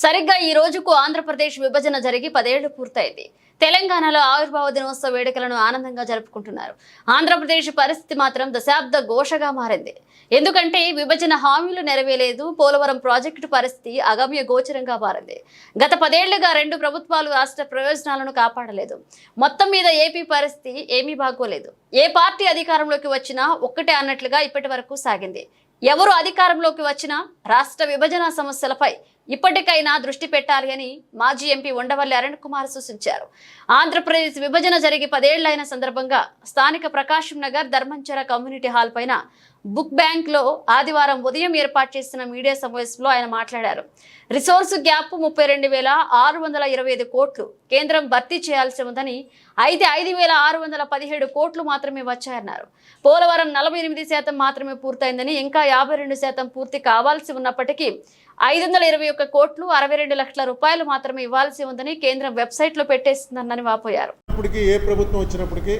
సరిగ్గా ఈ రోజుకు ఆంధ్రప్రదేశ్ విభజన జరిగి పదేళ్ళు పూర్తయింది. తెలంగాణలో ఆవిర్భావ దినోత్సవ వేడుకలను ఆనందంగా జరుపుకుంటున్నారు. ఆంధ్రప్రదేశ్ పరిస్థితి మాత్రం దశాబ్ద ఘోషగా మారింది. ఎందుకంటే విభజన హామీలు నెరవేరలేదు పోలవరం ప్రాజెక్టు పరిస్థితి అగమ్య గోచరంగా మారింది. గత పదేళ్ళుగా రెండు ప్రభుత్వాలు రాష్ట్ర ప్రయోజనాలను కాపాడలేదు. మొత్తం మీద ఏపీ పరిస్థితి ఏమీ బాగోలేదు. ఏ పార్టీ అధికారంలోకి వచ్చినా ఒక్కటే అన్నట్లుగా ఇప్పటి వరకు సాగింది. ఎవరు అధికారంలోకి వచ్చినా రాష్ట్ర విభజన సమస్యలపై ఇప్పటికైనా దృష్టి పెట్టాలి అని మాజీ ఎంపీ ఉండవల్లి అరుణ్ కుమార్ సూచించారు. ఆంధ్రప్రదేశ్ విభజన జరిగి పదేళ్ళైన సందర్భంగా స్థానిక ప్రకాశం నగర్ ధర్మంచర కమ్యూనిటీ హాల్ పైన బుక్ బ్యాంక్లో ఆదివారం ఉదయం ఏర్పాటు చేసిన మీడియా సమావేశంలో ఆయన మాట్లాడారు. రిసోర్సు గ్యాప్ ముప్పై రెండు వేల ఆరు వందల ఇరవై ఐదు కోట్లు కేంద్రం భర్తీ చేయాల్సి ఉందని అయితే ఐదు వేల ఆరు వందల పదిహేడు కోట్లు మాత్రమే వచ్చాయన్నారు. పోలవరం నలభై ఎనిమిది శాతం మాత్రమే పూర్తయిందని ఇంకా యాభై రెండు శాతం పూర్తి కావాల్సి ఉన్నప్పటికీ ఐదు వందల ఇరవై ఒక్క కోట్లు అరవై రెండు లక్షల రూపాయలు మాత్రమే ఇవ్వాల్సి ఉందని కేంద్రం వెబ్సైట్లో పెట్టేస్తుందని వాపోయారు. ఇప్పటికీ ఏ ప్రభుత్వం వచ్చినప్పటికీ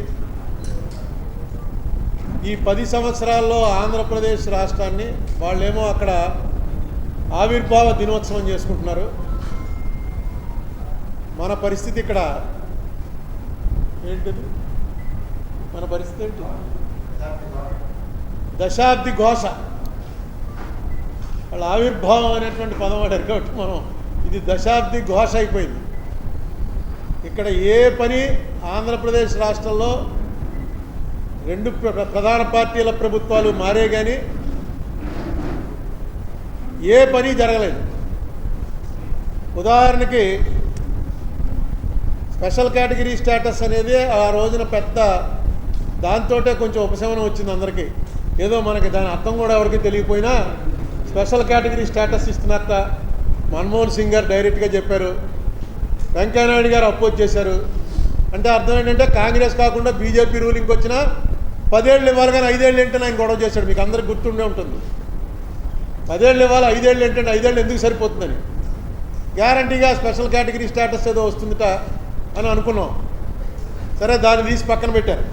ఈ పది సంవత్సరాల్లో ఆంధ్రప్రదేశ్ రాష్ట్రాన్ని వాళ్ళేమో అక్కడ ఆవిర్భావ దినోత్సవం చేసుకుంటున్నారు. మన పరిస్థితి ఇక్కడ ఏంటిది? మన పరిస్థితి ఏంటి? దశాబ్ది ఘోష. వాళ్ళ ఆవిర్భావం అనేటువంటి పదం వాడారు కాబట్టి మనం. ఇది దశాబ్ది ఘోష అయిపోయింది. ఇక్కడ ఏ పని ఆంధ్రప్రదేశ్ రాష్ట్రంలో రెండు ప్ర- ప్రధాన పార్టీల ప్రభుత్వాలు మారే కానీ ఏ పని జరగలేదు. ఉదాహరణకి స్పెషల్ కేటగిరీ స్టేటస్ అనేది ఆ రోజున పెద్ద దాంతోటే కొంచెం ఉపశమనం వచ్చింది అందరికీ. ఏదో మనకి దాని అర్థం కూడా ఎవరికి తెలియకపోయినా స్పెషల్ కేటగిరీ స్టేటస్ ఇస్తున్నట్ట మన్మోహన్ సింగ్ గారు డైరెక్ట్గా చెప్పారు. వెంకయ్యనాయుడు గారు అపోజ్ చేశారు. అంటే అర్థం ఏంటంటే కాంగ్రెస్ కాకుండా బీజేపీ రూలింగ్కి వచ్చినా పదేళ్ళు ఇవ్వాలి కానీ ఐదేళ్ళు ఏంటని ఆయన గొడవ చేశాడు. మీకు అందరికి గుర్తుండే ఉంటుంది. పదేళ్ళు ఇవ్వాలి ఐదేళ్ళు ఏంటంటే ఐదేళ్ళు ఎందుకు సరిపోతుందని. గ్యారంటీగా స్పెషల్ కేటగిరీ స్టేటస్ ఏదో వస్తుందిట అని అనుకున్నాం. సరే దాన్ని తీసి పక్కన పెట్టారు.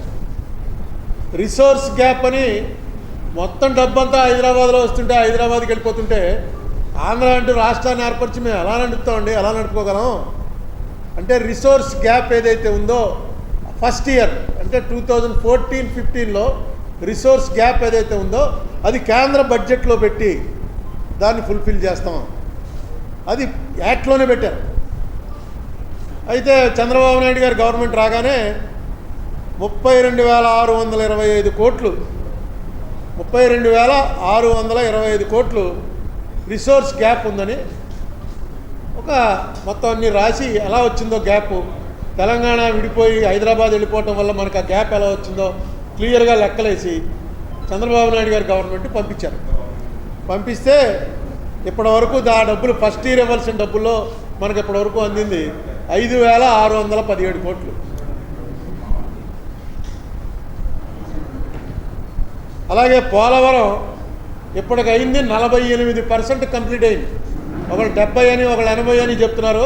రిసోర్స్ గ్యాప్ అని మొత్తం డబ్బంతా హైదరాబాద్లో వస్తుంటే హైదరాబాద్కి వెళ్ళిపోతుంటే ఆంధ్ర అంటూ రాష్ట్రాన్ని ఏర్పరిచి మేము ఎలా నడుపుతామండి? ఎలా నడుపుకోగలం? అంటే రిసోర్స్ గ్యాప్ ఏదైతే ఉందో ఫస్ట్ ఇయర్ అంటే టూ థౌజండ్ ఫోర్టీన్ ఫిఫ్టీన్లో రిసోర్స్ గ్యాప్ ఏదైతే ఉందో అది కేంద్ర బడ్జెట్లో పెట్టి దాన్ని ఫుల్ఫిల్ చేస్తాం. అది యాక్ట్లోనే పెట్టారు. అయితే చంద్రబాబు నాయుడు గారు గవర్నమెంట్ రాగానే ముప్పై రెండు వేల ఆరు వందల ఇరవై ఐదు కోట్లు ముప్పై రెండు వేల ఆరు వందల ఇరవై ఐదు కోట్లు రిసోర్స్ గ్యాప్ ఉందని ఒక మొత్తం అన్ని రాసి ఎలా వచ్చిందో గ్యాప్. తెలంగాణ విడిపోయి హైదరాబాద్ వెళ్ళిపోవటం వల్ల మనకు ఆ గ్యాప్ ఎలా వచ్చిందో క్లియర్గా లెక్కలేసి చంద్రబాబు నాయుడు గారు గవర్నమెంట్ పంపించారు. పంపిస్తే ఇప్పటి వరకు ఆ డబ్బులు ఫస్ట్ ఇయర్ ఇవ్వాల్సిన డబ్బుల్లో మనకి ఇప్పటి వరకు అందింది ఐదు వేల ఆరు వందల పదిహేడు కోట్లు. అలాగే పోలవరం ఇప్పటికైంది నలభై ఎనిమిది పర్సెంట్ కంప్లీట్ అయింది. ఒకళ్ళు డెబ్బై అని ఒకళ్ళు ఎనభై అని చెప్తున్నారు.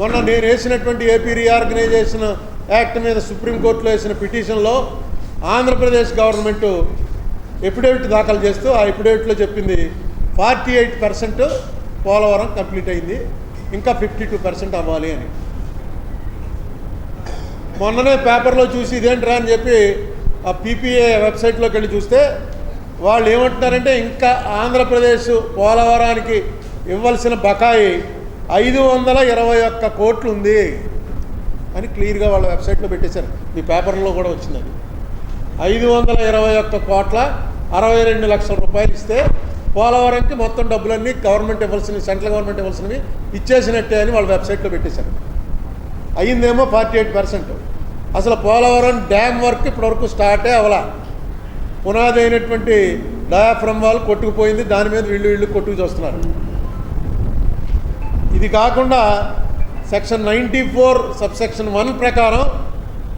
మొన్న నేను వేసినటువంటి ఏపీ రీఆర్గనైజేషన్ యాక్ట్ మీద సుప్రీంకోర్టులో వేసిన పిటిషన్లో ఆంధ్రప్రదేశ్ గవర్నమెంట్ ఎఫిడేవిట్ దాఖలు చేస్తూ ఆ ఎఫిడేవిట్లో చెప్పింది forty eight percent Polavaram complete అయింది ఇంకా ఫిఫ్టీ టూ పర్సెంట్ అవ్వాలి అని. మొన్ననే పేపర్లో చూసి ఇదేంట్రా అని చెప్పి ఆ పీపీఏ వెబ్సైట్లోకి వెళ్ళి చూస్తే వాళ్ళు ఏమంటున్నారంటే ఇంకా ఆంధ్రప్రదేశ్ పోలవరానికి ఇవ్వాల్సిన బకాయి ఐదు వందల ఇరవై ఒక్క కోట్లు ఉంది అని క్లియర్గా వాళ్ళ వెబ్సైట్లో పెట్టేశారు. మీ పేపర్లో కూడా వచ్చింది అది ఐదు వందల ఇరవై ఒక్క కోట్ల అరవై రెండు లక్షల రూపాయలు ఇస్తే పోలవరంకి మొత్తం డబ్బులన్నీ గవర్నమెంట్ ఇవ్వాల్సినవి సెంట్రల్ గవర్నమెంట్ ఇవ్వాల్సినవి ఇచ్చేసినట్టే అని వాళ్ళ వెబ్సైట్లో పెట్టేశారు. అయ్యిందేమో ఫార్టీ ఎయిట్ పర్సెంట్. అసలు పోలవరం డ్యామ్ వర్క్ ఇప్పటివరకు స్టార్టే అవలా పునాది అయినటువంటి డయాఫ్రమ్ వాల్ కొట్టుకుపోయింది దాని మీద వీళ్ళు వీళ్ళు కొట్టుకు చూస్తున్నారు. ఇది కాకుండా section ninety four sub section one ప్రకారం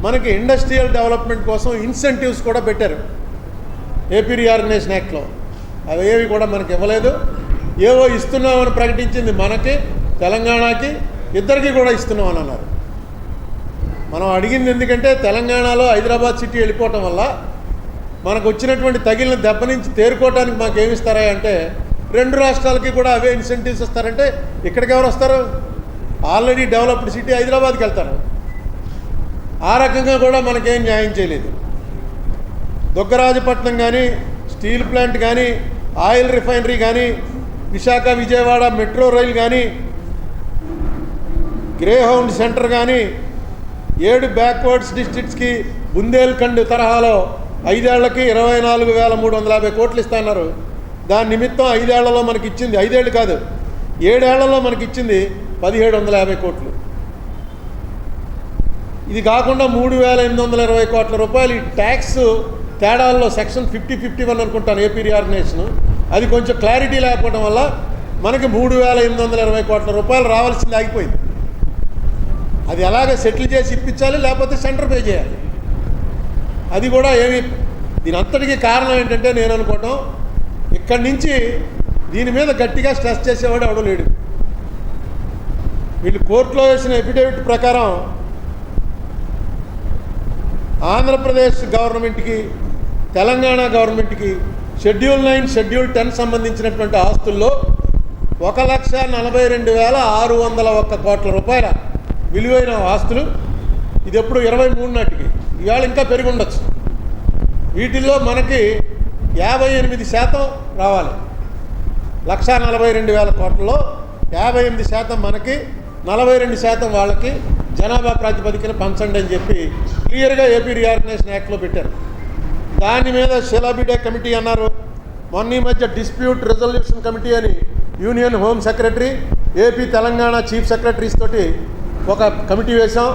మనకి ఇండస్ట్రియల్ డెవలప్మెంట్ కోసం ఇన్సెంటివ్స్ కూడా పెట్టారు. ఏపీ రీఆర్గనైజేషన్ యాక్ట్లో. అవి ఏవి కూడా మనకి ఇవ్వలేదు. ఏవో ఇస్తున్నామని ప్రకటించింది మనకి తెలంగాణకి ఇద్దరికి కూడా ఇస్తున్నామని అన్నారు. మనం అడిగింది ఎందుకంటే తెలంగాణలో హైదరాబాద్ సిటీ వెళ్ళిపోవటం వల్ల మనకు వచ్చినటువంటి తగిలిన దెబ్బ నుంచి తేరుకోవటానికి మాకు ఏమి ఇస్తారా అంటే రెండు రాష్ట్రాలకి కూడా అవే ఇన్సెంటివ్స్ ఇస్తారంటే ఇక్కడికి ఎవరు వస్తారు? ఆల్రెడీ డెవలప్డ్ సిటీ హైదరాబాద్కి వెళ్తారు. ఆ రకంగా కూడా మనకేం న్యాయం చేయలేదు. దుగ్గరాజపట్నం కానీ స్టీల్ ప్లాంట్ కానీ ఆయిల్ రిఫైనరీ కానీ విశాఖ విజయవాడ మెట్రో రైల్ కానీ గ్రే హౌండ్ సెంటర్ కానీ ఏడు బ్యాక్వర్డ్స్ డిస్ట్రిక్ట్స్కి బుందేల్ఖండ్ తరహాలో ఐదేళ్ళకి ఇరవై నాలుగు వేల మూడు వందల యాభై కోట్లు ఇస్తున్నారు దాని నిమిత్తం ఐదేళ్ళలో మనకి ఇచ్చింది ఐదేళ్ళు కాదు ఏడేళ్ళలో మనకి ఇచ్చింది పదిహేడు వందల యాభై కోట్లు. ఇది కాకుండా మూడు వేల ఎనిమిది వందల ఇరవై కోట్ల రూపాయలు ఈ ట్యాక్స్ తేడాల్లో సెక్షన్ ఫిఫ్టీ ఫిఫ్టీ వన్ అనుకుంటాను ఏపీ రిఆర్గనైజేషన్ అది కొంచెం క్లారిటీ లేకపోవడం వల్ల మనకి మూడు వేల ఎనిమిది వందల ఇరవై కోట్ల రూపాయలు రావాల్సింది ఆగిపోయింది. అది ఎలాగ సెటిల్ చేసి ఇప్పించాలి లేకపోతే సెంటర్ పే చేయాలి? అది కూడా ఏమి దీని అంతటికీ కారణం ఏంటంటే నేను అనుకోవటం ఇక్కడి నుంచి దీని మీద గట్టిగా స్ట్రెస్ చేసేవాడు ఎవడో లేడు. వీళ్ళు కోర్టులో వేసిన ఎఫిడేవిట్ ప్రకారం ఆంధ్రప్రదేశ్ గవర్నమెంట్కి తెలంగాణ గవర్నమెంట్కి షెడ్యూల్ నైన్ షెడ్యూల్ టెన్ సంబంధించినటువంటి ఆస్తుల్లో ఒక లక్ష నలభై రెండు వేల ఆరు వందల ఒక్క కోట్ల రూపాయల విలువైన ఆస్తులు. ఇది ఎప్పుడు ఇరవై మూడు నాటికి. ఇవాళ ఇంకా పెరిగి ఉండొచ్చు. వీటిల్లో మనకి యాభై ఎనిమిది శాతం రావాలి. లక్ష నలభై రెండు వేల కోట్లలో యాభై ఎనిమిది శాతం మనకి నలభై రెండు శాతం వాళ్ళకి జనాభా ప్రాతిపదికన పంచండి అని చెప్పి క్లియర్గా ఏపీ రీఆర్గనైజేషన్ యాక్ట్లో పెట్టారు. దాని మీద షిలాబిడే కమిటీ అన్నారు. మొన్న ఈ మధ్య డిస్ప్యూట్ రిజల్యూషన్ కమిటీ అని union home secretary AP Telangana chief secretaries తోటి ఒక కమిటీ వేశాం.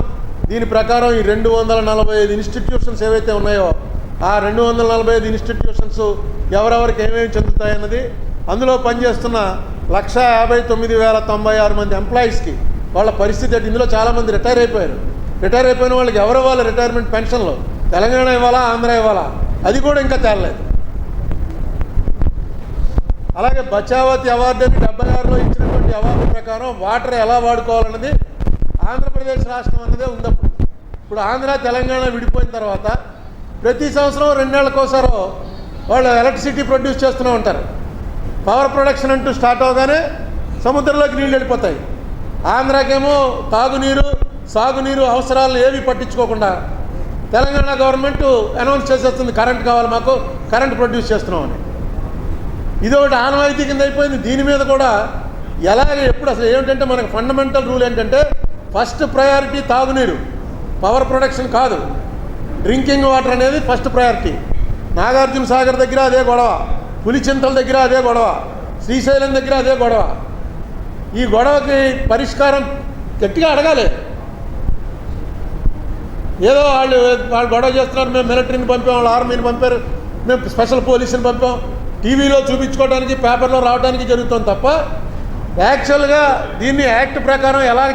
దీని ప్రకారం ఈ రెండు వందల నలభై ఐదు ఇన్స్టిట్యూషన్స్ ఏవైతే ఉన్నాయో ఆ రెండు వందల నలభై ఐదు ఇన్స్టిట్యూషన్స్ ఎవరెవరికి ఏమేమి చెందుతాయన్నది అందులో పనిచేస్తున్న లక్ష యాభై తొమ్మిది వేల తొంభై ఆరు మంది ఎంప్లాయీస్కి వాళ్ళ పరిస్థితి అంటే ఇందులో చాలామంది రిటైర్ అయిపోయారు. రిటైర్ అయిపోయిన వాళ్ళకి ఎవరు ఇవ్వాలి రిటైర్మెంట్ పెన్షన్లు? తెలంగాణ ఇవ్వాలా? ఆంధ్ర ఇవ్వాలా? అది కూడా ఇంకా తేలలేదు. అలాగే బచావతి అవార్డు అని డెబ్బై ఆరులో ఇచ్చినటువంటి అవార్డు ప్రకారం వాటర్ ఎలా వాడుకోవాలన్నది ఆంధ్రప్రదేశ్ రాష్ట్రం అన్నదే ఉందప్పుడు. ఇప్పుడు ఆంధ్ర తెలంగాణ విడిపోయిన తర్వాత ప్రతి సంవత్సరం రెండేళ్ళకోసారో వాళ్ళు ఎలక్ట్రిసిటీ ప్రొడ్యూస్ చేస్తూనే ఉంటారు. పవర్ ప్రొడక్షన్ అంటూ స్టార్ట్ అవగానే సముద్రంలోకి నీళ్ళు వెళ్ళిపోతాయి. ఆంధ్రాకేమో తాగునీరు సాగునీరు అవసరాలను ఏవి పట్టించుకోకుండా తెలంగాణ గవర్నమెంట్ అనౌన్స్ చేసేస్తుంది కరెంట్ కావాలి మాకు కరెంట్ ప్రొడ్యూస్ చేస్తున్నామని ఇది ఒకటి ఆనవాయితీ కింద అయిపోయింది. దీని మీద కూడా ఎలాగ ఎప్పుడు అసలు ఏమిటంటే మనకు ఫండమెంటల్ రూల్ ఏంటంటే ఫస్ట్ ప్రయారిటీ తాగునీరు. పవర్ ప్రొడక్షన్ కాదు. డ్రింకింగ్ వాటర్ అనేది ఫస్ట్ ప్రయారిటీ. నాగార్జున సాగర్ దగ్గర అదే గొడవ. పులిచింతల దగ్గర అదే గొడవ. శ్రీశైలం దగ్గర అదే గొడవ. ఈ గొడవకి పరిష్కారం గట్టిగా అడగాలి. ఏదో వాళ్ళు వాళ్ళు గొడవ చేస్తున్నారు మేము మిలిటరీని పంపాం వాళ్ళు ఆర్మీని పంపారు మేము స్పెషల్ పోలీసుని పంపాం. టీవీలో చూపించుకోవడానికి పేపర్లో రావడానికి జరుగుతుంది తప్ప యాక్చువల్గా దీన్ని యాక్ట్ ప్రకారం ఎలా